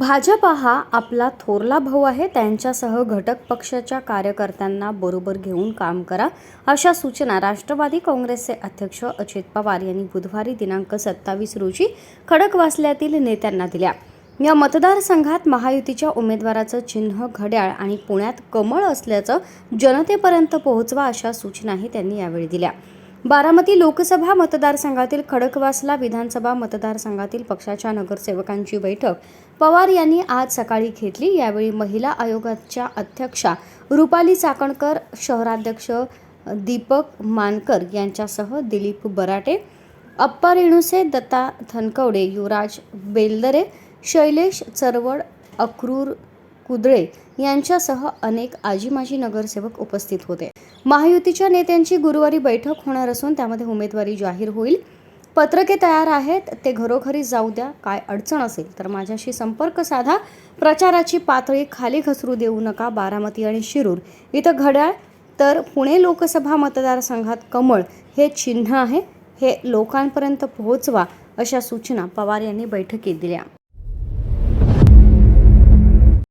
भाजप हा आपला थोरला भाऊ आहे. त्यांच्यासह घटक पक्षाच्या कार्यकर्त्यांना बरोबर घेऊन काम करा अशा सूचना राष्ट्रवादी काँग्रेसचे अध्यक्ष अजित पवार यांनी बुधवारी दिनांक सत्तावीस रोजी खडकवासल्यातील नेत्यांना दिल्या. या मतदारसंघात महायुतीच्या उमेदवाराचं चिन्ह घड्याळ आणि पुण्यात कमळ असल्याचं जनतेपर्यंत पोहोचवा अशा सूचनाही त्यांनी यावेळी दिल्या. बारामती लोकसभा मतदारसंघातील खडकवासला विधानसभा मतदारसंघातील पक्षाच्या नगरसेवकांची बैठक पवार यांनी आज सकाळी घेतली. यावेळी महिला आयोगाच्या अध्यक्षा रुपाली चाकणकर शहराध्यक्ष दीपक मानकर यांच्यासह दिलीप बराटे अप्पा रेणुसे दत्ता थनकवडे युवराज बेलदरे शैलेश चरवड अक्रूर कुदळे यांच्यासह अनेक आजी माजी नगरसेवक उपस्थित होते. महायुतीच्या नेत्यांची गुरुवारी बैठक होणार असून त्यामध्ये उमेदवारी जाहीर होईल. पत्रके तयार आहेत ते घरोघरी जाऊ द्या काय अडचण असेल तर माझ्याशी संपर्क साधा. प्रचाराची पातळी खाली घसरू देऊ नका बारामती आणि शिरूर. इथं घड्याळ तर पुणे लोकसभा मतदारसंघात कमळ हे चिन्ह आहे. हे लोकांपर्यंत पोहोचवा अशा सूचना पवार यांनी बैठकीत दिल्या.